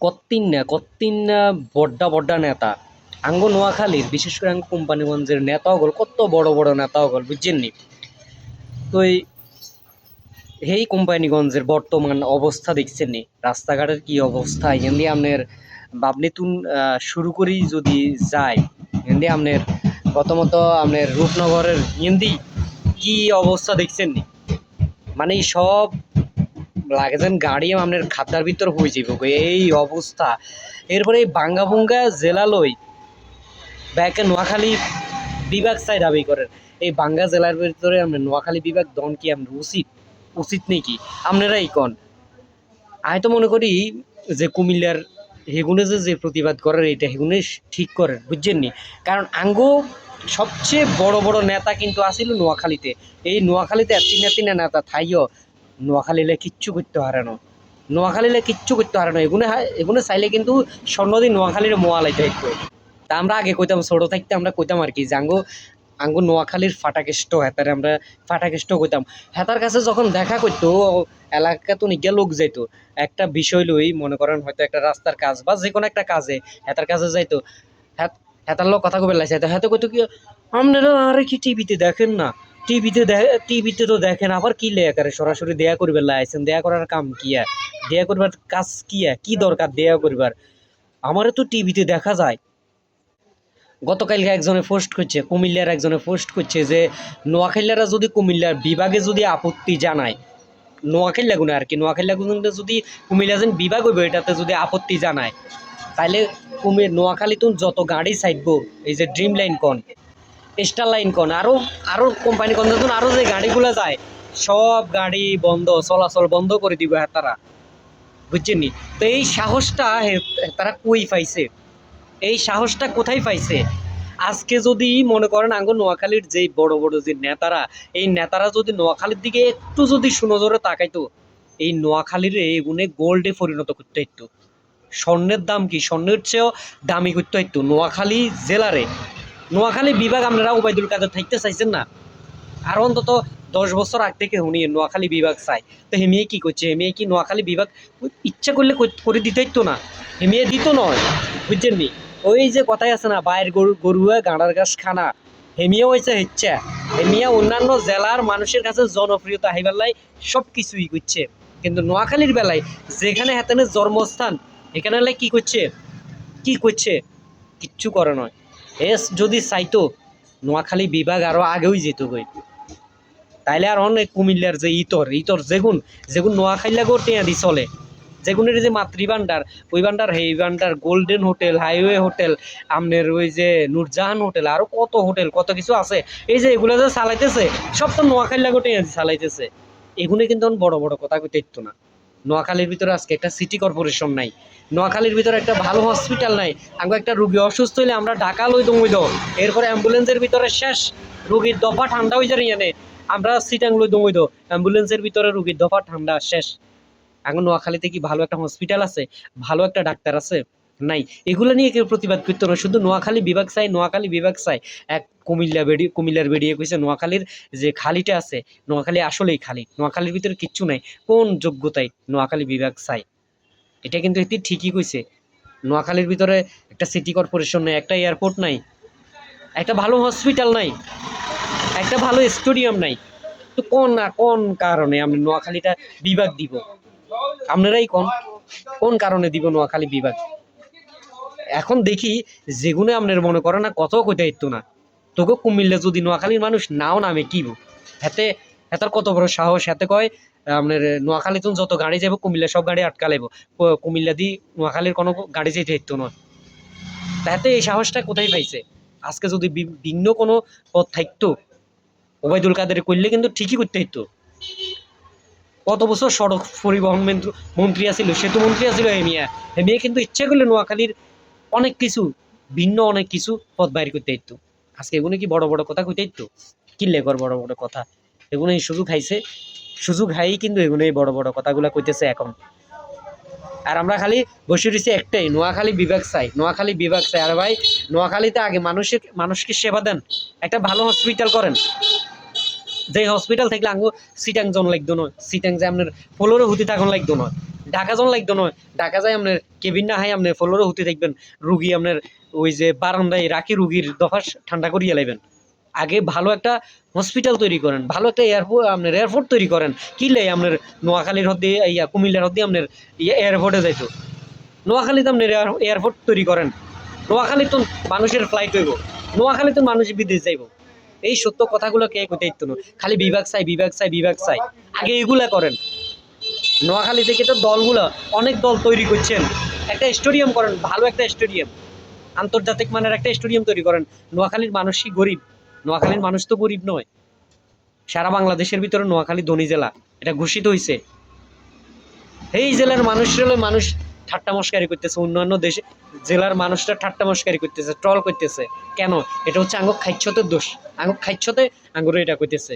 কত্তিন না কত্তিন বড্ডা বড্ডা নেতা। আঙ্গ নোয়াখালীর, বিশেষ করে আঙ্গ কোম্পানিগঞ্জের নেতা হগল কত বড় বড় নেতা হগল বুঝছেন নি? তো এই এই কোম্পানিগঞ্জের বর্তমান অবস্থা দেখছেন নি? রাস্তাঘাটের কি অবস্থা? এমনি আপনার বাবনিতুন শুরু করি যদি যায় এমনি আপনার প্রথমত আপনার রূপনগরের হিন্দি কি অবস্থা দেখছেন নি? মানে সব লাগে যেন গাড়ি আপনার খাতার ভিতর হয়ে যাব এই অবস্থা। এরপরে এই বাঙ্গাভুঙ্গা জেলা লই ব্যাকে নোয়াখালী বিভাগ চাই দাবি করেন। এই বাঙ্গা জেলার ভিতরে আমরা নোয়াখালী বিভাগ দন কি আপনার উচিত? উচিত নেই কি? আপনারাই কন। আমি তো মনে করি যে কুমিল্লার হেগুনে যে যে প্রতিবাদ করার এটা হেগুনে ঠিক করেন, বুঝছেন নি? কারণ আঙ্গো সবচেয়ে বড় বড় নেতা কিন্তু আসিল নোয়াখালীতে। এই নোয়াখালীতে তিন তিন নেতা, থাইও। নোয়াখালীলে কিচ্ছু করতে পারে না। নোয়াখালীলে কিচ্ছু করতে পারে না। এগুনে হা- এগুনে চাইলে কিন্তু স্বর্ণদি নোয়াখালীর মোয়ালাইতে একটু তা আমরা আগে কইতাম, ছোট থাকতে আমরা কইতাম আর কি যে, আঙ্গো নোয়াখালীর ফাটাকেষ্ট, হেতারে আমরা ফাটাকেষ্ট কইতাম। হেতার কাছে যখন দেখা করতো, এলাকা তো নিগিয়া লোক যাইতো। একটা বিষয় লই মনে করেন হয়তো একটা রাস্তার কাজ বা যে কোনো একটা কাজে হেতার কাছে যাইতো। হেত, হেতার লোক কথা কবে লাইছে হেতে কইতো কি আপনারা আরে কি টিভিতে দেখেন না? টিভিতে টিভিতে তো দেখেন, আবার কি লেয়া করে? সরাসরি দেয়া করবে লাইছেন দেয়া করার কাম কি আর? দেয়া করবার কাজ কি আর? কি দরকার দেয়া করবার? আমারও তো টিভিতে দেখা যায়। গতকালকে একজনে পোস্ট করছে, কুমিল্লার একজনে পোস্ট করছে যে, নোয়াখালীরা যদি কুমিল্লার বিভাগে যদি আপত্তি জানায় নোয়াখালী গুণে আর কি নোয়াখালী গুণে যদি কুমিল্লা যেন বিভাগ হইব, এটাতে যদি আপত্তি জানায় তাহলে কুমির নোয়াখালীতুন যত গাড়ি চাইব এই যে ড্রিম লাইন কন স্টার লাইন কন। আরও আরও কোম্পানি কন নতুন আরও যে গাড়িগুলো যায়, সব গাড়ি বন্ধ, চলাচল বন্ধ করে দিব হ্যাঁ তারা। বুঝছেননি তো এই সাহসটা তারা কই পাইছে? এই সাহসটা কোথায় পাইছে? আজকে যদি মনে করেন আঙ্গ নোয়াখালীর যেই বড় বড় যে নেতারা, এই নেতারা যদি নোয়াখালীর দিকে একটু যদি সুনজরে তাকাইতো, এই নোয়াখালীর এগুনে গোল্ডে পরিণত করতে হইতো। স্বর্ণের দাম কি? স্বর্ণের চেয়েও দামি করতে হইতো। নোয়াখালী জেলারে নোয়াখালী বিভাগ আপনারা ওবায়দুল কাদের থাকতে চাইছেন না? আর অন্তত দশ বছর আগ থেকে শুনি নোয়াখালী বিভাগ চাই তো হেমিয়ে কি করছে? হেমিয়ে কি নোয়াখালী বিভাগ ইচ্ছা করলে করে দিতে হইতো না। হেমিয়ে দিত নয়, বুঝছেন নি? ওই যে কথাই আছে না বাইরের গরু গরুয়া গাঁড়ার গাছ খানা। হেমিয়া হয়েছে ইচ্ছা হেমিয়া অন্যান্য জেলার মানুষের কাছে জনপ্রিয়তা হাইবেলায় সব কিছুই করছে। কিন্তু নোয়াখালীর বেলায় যেখানে হাতেনের জন্মস্থান, এখানে কি করছে? কি করছে? কিচ্ছু করে নয়। এস যদি চাইতো, নোয়াখালী বিভাগ আরও আগেই যেত গই তাইলে আর অনেক কুমিল্লার যে ইতর ইতর যেগুন যেগুন নোয়াখাইলা গোটিয়া দি চলে। যেগুনের যে মাতৃভান্ডার ওই ভান্ডার হেই ভান্ডার গোল্ডেন হোটেল হাইওয়ে হোটেল আমনের ওই যে নূরজাহান হোটেল, আরও কত হোটেল, কত কিছু আছে। এই যে এগুলো যে চালাইতেছে, সব তো নোয়াখাইলা গোটিয়া দি চালাইতেছে। এগুলো কিন্তু বড় বড় কথা কইতে না। নোয়াখালীর ভিতরে আজকে একটা সিটি কর্পোরেশন নাই। নোয়াখালীর ভিতরে একটা ভালো হসপিটাল নাই। আমরা একটা রুগী অসুস্থ হইলে আমরা ঢাকা লই দমই দাও এরপরে অ্যাম্বুলেন্সের ভিতরে শেষ। রুগীর দফা ঠান্ডা হয়ে যায় এনে আমরা সিটাং লই দমই দাও অ্যাম্বুলেন্সের ভিতরে রুগীর দফা ঠান্ডা শেষ। এখন নোয়াখালীতে কি ভালো একটা হসপিটাল আছে? ভালো একটা ডাক্তার আছে? নাই। এগুলো নিয়ে কেউ প্রতিবাদ করতো না। শুধু নোয়াখালী বিভাগ চাই, নোয়াখালী বিভাগ চাই। এক কুমিল্লা বেড়ি, কুমিল্লার বেরিয়ে কইছে নোয়াখালীর যে খালিটা আছে, নোয়াখালী আসলেই খালি। নোয়াখালীর ভিতরে কিচ্ছু নাই। কোন যোগ্যতায় নোয়াখালী বিভাগ চাই? এটা কিন্তু এটি ঠিকই কইছে। নোয়াখালীর ভিতরে একটা সিটি কর্পোরেশন নাই, একটা এয়ারপোর্ট নাই, একটা ভালো হসপিটাল নাই, একটা ভালো স্টেডিয়াম নাই। তো কোন না, কোন কারণে আমরা নোয়াখালীটা বিভাগ দিব? আপনারাই কোন কোন কারণে দিব নোয়াখালী বিভাগ? এখন দেখি যেগুনে আপনার মনে করে না কত কইতে ইত্তু না। তোকে কুমিল্লা যদি নোয়াখালীর মানুষ নাও নামে কি হাতে, হেতার কত বড় সাহস? হাতে কয় আপনার নোয়াখালীতে যত গাড়ি যাব কুমিল্লা সব গাড়ি আটকা লাইব। কুমিল্লা দি নোয়াখালীর কোনো গাড়ি যেতে হইতো না। তাতে এই সাহসটা কোথায় পাইছে? আজকে যদি ভিন্ন কোনো পথ থাকতো ওবায়দুল কাদের করলে কিন্তু ঠিকই করতে হইতো কত বছর সড়ক পরিবহন মন্ত্রী আছিল? সেতু মন্ত্রী আছিল হেমিয়া হেমিয়া কিন্তু ইচ্ছে করলে নোয়াখালীর অনেক কিছু, ভিন্ন অনেক কিছু পথ বাইর করতে হইতো। আজকে এগুলো কি বড় বড় কথা কইতে হইতো? কি লেগর বড় বড় কথা? এগুলো এই সুযোগ খাইছে সুযোগ হাই কিন্তু এগুলো এই বড় বড় কথাগুলো কইতেছে এখন। আর আমরা খালি বসে রয়েছি একটাই, নোয়াখালী বিভাগ চাই, নোয়াখালী বিভাগ চাই। আর ভাই, নোয়াখালীতে আগে মানুষের, মানুষকে সেবা দেন। একটা ভালো হসপিটাল করেন। যে হসপিটাল থাকলে আঙ্গো সিটাং জন লাগতো নয় সিটাং যে আপনার পোলোরে হুতি থাকুন লাগতো না। ঢাকা জন লাগতো নয় ঢাকা যায় আপনার কেবিন না হাই আপনার ফ্লোরে হতে দেখবেন রুগী আপনার ওই যে বারান্দায় রাখি রুগীর দফা ঠান্ডা করিয়ে লাইবেন। আগে ভালো একটা হসপিটাল তৈরি করেন, ভালো একটা এয়ারপোর্ট আপনার এয়ারপোর্ট তৈরি করেন। কি লাই আপনার নোয়াখালীর হদ্দে ইয়া কুমিল্লার হদ্দে আপনার এয়ারপোর্টে যাইতো। নোয়াখালীতে এয়ার- এয়ারপোর্ট তৈরি করেন। নোয়াখালী তো মানুষের ফ্লাইট হইব। নোয়াখালী তো মানুষ বিদেশ যাইব। এই সত্য কথাগুলো কে কোথায় খালি বিভাগ চাই বিভাগ চাই বিভাগ চাই। আগে এগুলা করেন। নোয়াখালী থেকে তো দলগুলো অনেক দল তৈরি করছেন। একটা স্টেডিয়াম করেন, ভালো একটা স্টেডিয়াম। আন্তর্জাতিক মানের একটা স্টেডিয়াম তৈরি করেন। নোয়াখালীর মানুষই গরিব? নোয়াখালীর মানুষ তো গরিব নয়। সারা বাংলাদেশের ভিতরে নোয়াখালী ধনী জেলা। এটা ঘোষিত হয়েছে এই জেলার মানুষের মানুষ ঠাট্টা মস্কারি করতেছে। অন্যান্য দেশে জেলার মানুষরা ঠাট্টা মস্কারি করতেছে, ট্রল করতেছে। কেন? এটা হচ্ছে আঙ্গ খাইচ্ছতের দোষ। আঙ্গ খাইচ্ছতে আঙ্গুরে এটা করতেছে।